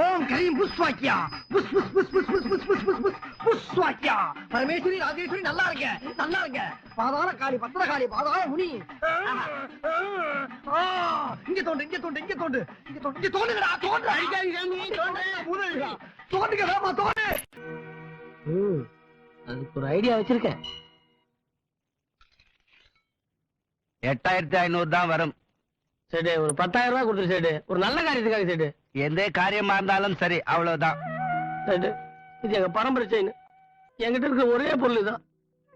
ஓம் கிரீம் புஷ்வாக்கியா. புஷ் புஷ் புஷ் புஷ் புஷ் புஷ் புஷ் புஷ் புஷ் புஷ்வாக்கியா. பரமேஸ்வரி ராஜேஸ்வரி நல்லா இருக்க நல்லா இருக்க பாதாள காளி பத்திர காளி பாதாள முனி. இங்க இங்க தோண்டு இங்க தோண்டு. இங்க தோண்டு இங்க தோண்டுங்கடா அதுக்கு ஒரு ஐடியா வச்சிருக்கேன். எட்டாயிரத்தி ஐநூறு தான் வரும். சரி ஒரு பத்தாயிரம் ரூபாய் கொடுத்துரு சேடு. ஒரு நல்ல காரியத்துக்காக சேடு. எந்த காரியமா இருந்தாலும் சரி அவ்வளவுதான். சேடு இது எங்க பரம்பரை செயின் என்கிட்ட இருக்கிற ஒரே பொருள் தான்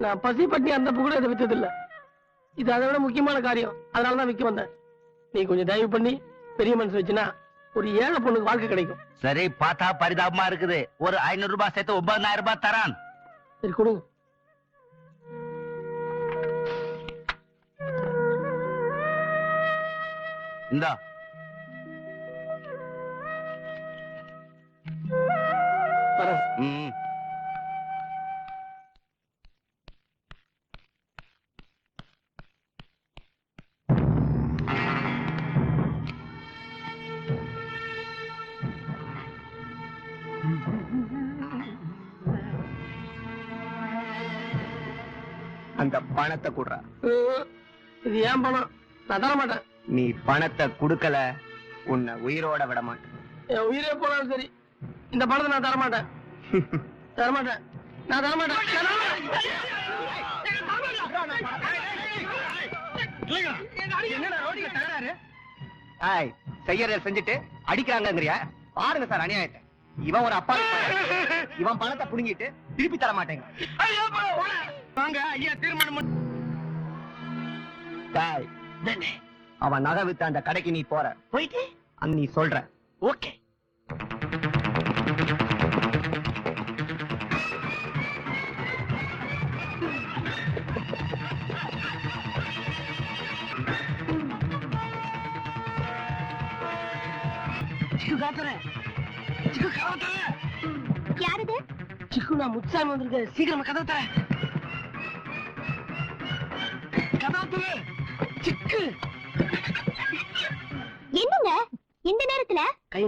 நான் பசி பட்டி அந்த கூட இதை வித்தது இல்ல இது அதை விட முக்கியமான காரியம். அதனால தான் விற்க வந்தேன். நீ கொஞ்சம் தயவு பண்ணி பெரிய மனசு வச்சுனா ஒரு ஏழை பொண்ணுக்கு வாழ்க்கை கிடைக்கும். சரி பார்த்தா பரிதாபமா இருக்குது. ஒரு ஐநூறு ரூபாய் சேர்த்து ஒன்பதாயிரம் ரூபாய் தரான். சரி கொடுங்க. இந்தா. அந்த பணத்தை குடுறா. இது ஏன் பணம்? நான் தர மாட்டேன் நீ பணத்தை குடுக்கல உன்னை உயிரோட விட மாட்டேன் என் உயிரே போனாலும் சரி. இந்த பணத்தை நான் தர மாட்டேன் தர மாட்டேன் நான் தர மாட்டேன் நான் தர மாட்டேன். ஆய் செய்யறத செஞ்சுட்டு அடிக்கிறாங்கங்கறியா? பாருங்க சார் அநியாயத்தை. இவன் ஒரு அப்பா இவன் பணத்தை புடுங்கிட்டு திருப்பி தர மாட்டேங்க. வாங்க ஐயா தீர்மானம் பண்ணு. டேய், அவன் நகை வித்த அந்த கடைக்கு நீ போற. போயிட்டு? நீ சொல்ற. ஓகே. யாரது? சிக்கு நான் முச்சாமி வந்திருக்கேன் சீக்கிரமா கதை தரேன் கதாத்துரு சிக்கு. நேரத்துல? கை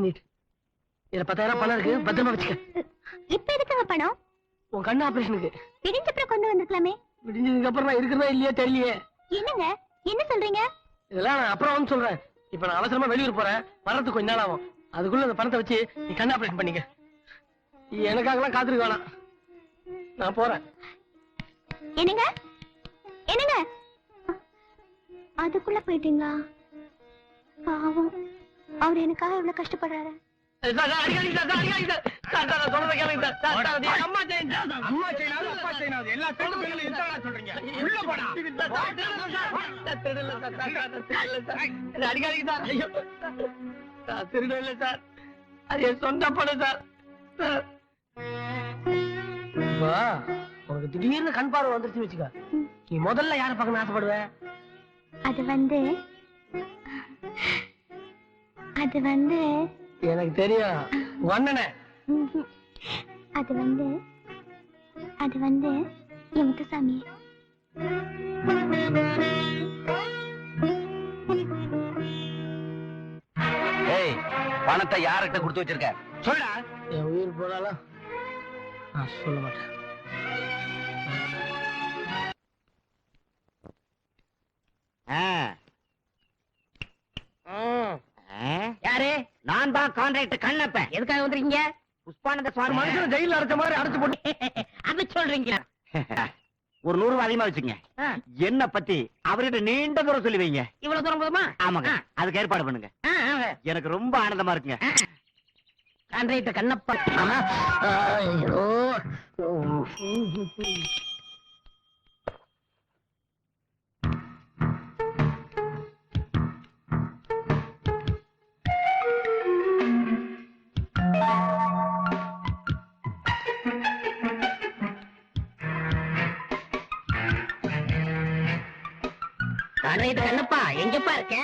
இதுல பத்தாயிரம் பணம் இருக்கு. பத்திரமா வச்சுக்க. இப்ப எதுக்குங்க பணம்? உன் கண்ணு ஆபரேஷனுக்கு. விடிஞ்சப்புறம் கொண்டு வந்திருக்கலாமே. விடிஞ்சதுக்கு அப்புறம் இருக்கிறதா இல்லையா தெரியலையே. என்னங்க? என்ன சொல்றீங்க? இதெல்லாம் நான் அப்புறம் வந்து சொல்றேன். இப்ப நான் அவசரமா வெளியூர் போறேன். வர்றதுக்கு கொஞ்ச நாள் ஆகும். அதுக்குள்ள இந்த பணத்தை வச்சு நீ கண்ணு ஆபரேஷன் பண்ணிக்க. எனக்காகலாம் காத்திருக்க வேணாம். நான் போறேன். என்னங்க? என்னங்க? அதுக்குள்ள போயிட்டீங்களா? பாவம். அவர் எனக்காக எவ்வளவு கஷ்டப்படுறாரு. திருடல சார் அது சொந்த படம் சார். திடீர்னு கண் பார்வை வந்துருச்சு வச்சுக்க. நீ முதல்ல யார பார்க்கணும் ஆசைப்படுவ? அது வந்து அது வந்து எனக்கு தெரியும். ம்ஹும். அது வந்து அது வந்து என் முத்துசாமி. ஏய் பணத்தை யார்கிட்ட கொடுத்து வச்சிருக்க? சொல்டா என் உயிர் போனாலும் நான் சொல்ல மாட்டேன். தான் கான்ட்ராக்ட் கண்ணப்ப. எதுக்காக வந்துருக்கீங்க? புஷ்பானந்த ஒரு மனுஷன் ஜெயில அடைச்ச மாதிரி அடைச்சு போட்டு அது சொல்றீங்க ஒரு நூறு ரூபாய் அதிகமா வச்சுங்க என்ன பத்தி அவர்கிட்ட நீண்ட தூரம் சொல்லி வைங்க. இவ்வளவு தூரம் போதுமா? ஆமாங்க. அதுக்கு ஏற்பாடு பண்ணுங்க. எனக்கு ரொம்ப ஆனந்தமா இருக்குங்க. கான்ட்ராக்ட கண்ணப்பா. கான்ட்ராக்ட் கண்ணப்பா. எங்கப்பா இருக்க.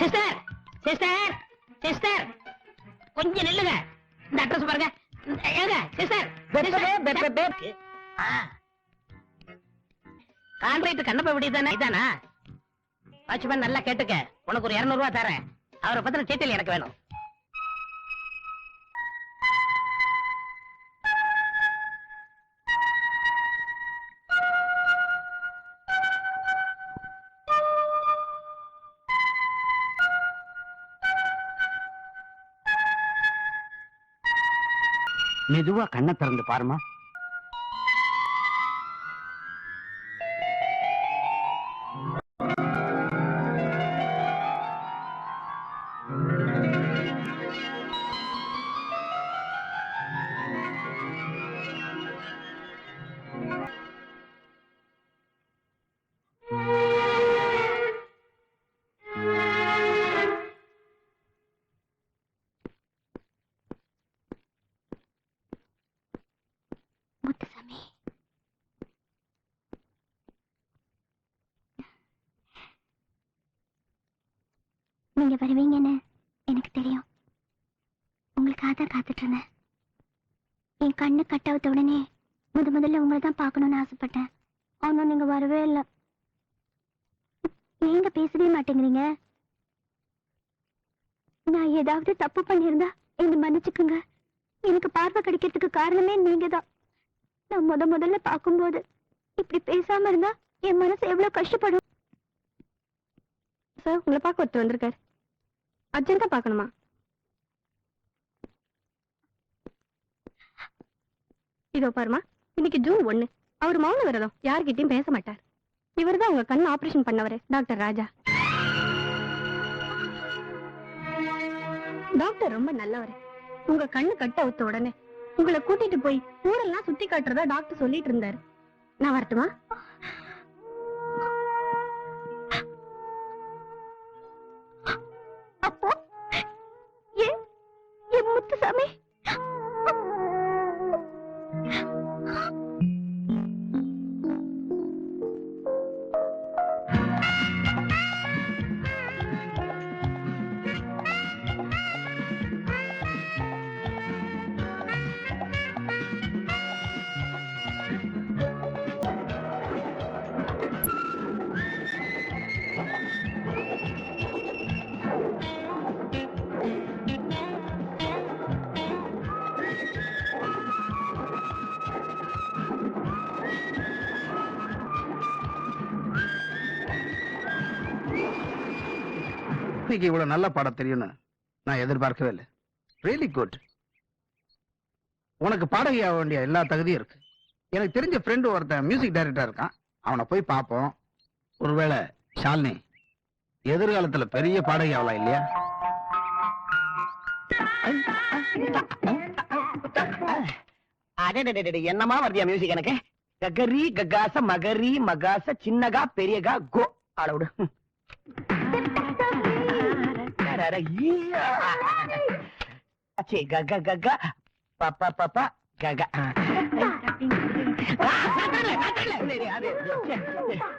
சிஸ்டர். சிஸ்டர். சிஸ்டர். கொஞ்சம் நில்லுங்க. இந்த அட்ரஸ் பாருங்க. ஏங்க சிஸ்டர். கான்ட்ராக்ட் கண்ணப்ப விடி தானே? இதானா? வாட்ச்மேன் நல்லா கேட்டுக்க. உனக்கு ஒரு இருநூறு ரூபாய் தரேன். அவரை பத்தின டீட்டெயில் எனக்கு வேணும். மெதுவா கண்ணை திறந்து பாருமா நீங்க வருவீங்கன்னு எனக்கு தெரியும். உங்களுக்காக தான் காத்துட்டு இருந்தேன் என் கண்ணு கட்டாவத்த உடனே முத முதல்ல உங்களை தான் பார்க்கணும்னு ஆசைப்பட்டேன். ஆனால் நீங்க வரவே இல்லை. ஏங்க பேசவே மாட்டேங்கிறீங்க. நான் ஏதாவது தப்பு பண்ணியிருந்தா என்ன மன்னிச்சுக்குங்க. எனக்கு பார்வை கிடைக்கிறதுக்கு காரணமே நீங்க தான் நான் முத முதல்ல பார்க்கும்போது இப்படி பேசாம இருந்தா என் மனசு எவ்வளவு கஷ்டப்படும். சார் உங்களை பார்க்க ஒருத்தர் வந்திருக்காரு. அர்ஜென்ட்டா பார்க்கணுமா? இதோ பாருமா இன்னைக்கு ஜூன் ஒண்ணு அவர் மௌன விரதம் யார்கிட்டயும் பேச மாட்டார். இவர்தான் உங்க கண் ஆபரேஷன் பண்ணவரு டாக்டர் ராஜா. டாக்டர் ரொம்ப நல்லவர். உங்க கண்ணு கட்ட அவுத்த உடனே உங்களை கூட்டிட்டு போய் ஊரெல்லாம் சுத்தி காட்டுறதா டாக்டர் சொல்லிட்டு இருந்தாரு. நான் வரட்டுமா? என் முத்துசாமி ரஜினிக்கு இவ்வளவு நல்ல பாடம் தெரியும்னு நான் எதிர்பார்க்கவே இல்லை. ரியலி குட் உனக்கு பாடகி வேண்டிய எல்லா தகுதியும் இருக்கு. எனக்கு தெரிஞ்ச ஃப்ரெண்டு ஒருத்தன் மியூசிக் டைரக்டர் இருக்கான். அவனை போய் பார்ப்போம். ஒருவேளை ஷாலினி எதிர்காலத்துல பெரிய பாடகி ஆகலாம் இல்லையா? என்னமா வருதியா மியூசிக் எனக்கு? ககரி ககாச மகரி மகாச சின்னகா பெரியகா கோ அளவுடு அச்சே கக கக பப்பா பப்பா கக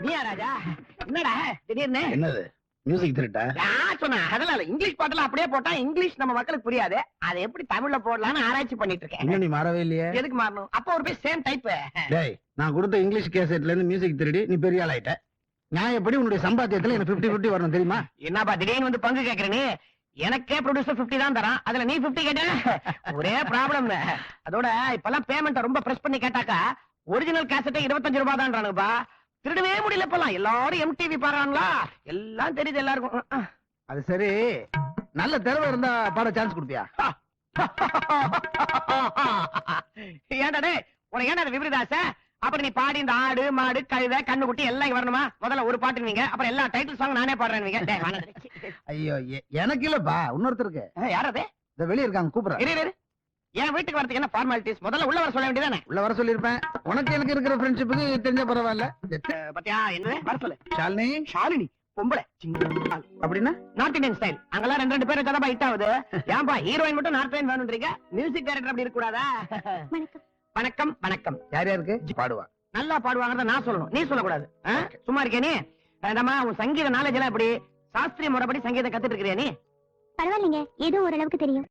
நீயா ராஜா என்னடா திடீர்னு? என்னது? மியூசிக் திருட்டா? யார் சொன்னா இல்ல இங்கிலீஷ் பாட்டெல்லாம் அப்படியே போட்டா இங்கிலீஷ் நம்ம மக்களுக்கு புரியாது. அதை எப்படி தமிழ்ல போடலாம்னு ஆராய்ச்சி பண்ணிட்டு இருக்கேன் இன்னும் நீ மாறவே இல்லையே. எதுக்கு மாறணும்? அப்ப ஒரு பேர் சேம் டைப் டேய் நான் கொடுத்த இங்கிலீஷ் கேசட்ல இருந்து மியூசிக் திருடி நீ பெரிய ஆள் ஆயிட்ட நியாயப்படி உன்னுடைய சம்பாத்தியத்துல எனக்கு 50 50 வரணும் தெரியுமா? என்னப்பா திடீர்னு வந்து பங்கு கேக்குறேன்னு எனக்கே ப்ரொடியூசர் 50 தான் தரான். அதுல நீ 50 கேட்ட? ஒரே ப்ராப்ளம் அதோட இப்பெல்லாம் பேமெண்ட் ரொம்ப பிரஸ் பண்ணி கேட்டாக்கா ஒரிஜினல் கேசட்டே 25 ரூபாய் தான்றானுப்பா திருடவே முடியல இப்பெல்லாம். எல்லாரும் எம்டிவி பாடுறாங்களா எல்லாம் தெரியுது எல்லாருக்கும். அது சரி. நல்ல திறமை இருந்தா பாட சான்ஸ் கொடுப்பியா? ஏன்டா டேய் உனக்கு ஏன்டா விபரீதாச அப்புறம் நீ பாடி இந்த ஆடு மாடு கழுதை கண்ணு குட்டி எல்லாம் வரணுமா? முதல்ல ஒரு பாட்டுவீங்க அப்புறம் எல்லா டைட்டில் சாங் நானே பாடுறேன் ஐயோ எனக்கு இல்லப்பா இன்னொருத்தருக்கு. யார் அது? இந்த வெளிய இருக்காங்க கூப்பிடுறேன். என் வீட்டுக்கு வரதுக்கு என்ன ஃபார்மாலிட்டிஸ் முதல்ல உள்ள வர சொல்ல வேண்டியதானே? உள்ள வர சொல்லிருப்பேன் உனக்கு எனக்கு இருக்கிற ஃப்ரெண்ட்ஷிப்புக்கு தெரிஞ்ச பரவாயில்ல. பத்தியா என்ன வர சொல்லு. ஷாலினி. ஷாலினி பொம்பளை. அப்படின்னா? நார்த் இந்தியன் ஸ்டைல் அங்கெல்லாம் ரெண்டு ரெண்டு பேர் வச்சாதான் ஹிட் ஆகுது. ஏன்பா ஹீரோயின் மட்டும் நார்த் இந்தியன் வேணும்ன்றீங்க? மியூசிக் டைரக்டர் அப்படி இருக்க கூடாதா வணக்கம் வணக்கம். யார் யாருக்கு? பாடுவா. நல்லா பாடுவாங்கறத நான் சொல்லணும். நீ சொல்லக்கூடாது? சும்மா இருக்கே நீ. நம்ம உன் சங்கீத நாலேஜ் எல்லாம் எப்படி? சாஸ்திரிய முறைப்படி சங்கீதம் கத்துட்டு இருக்கிறியா நீ? பரவாயில்லைங்க. ஏதோ ஓரளவுக்கு தெரியும்.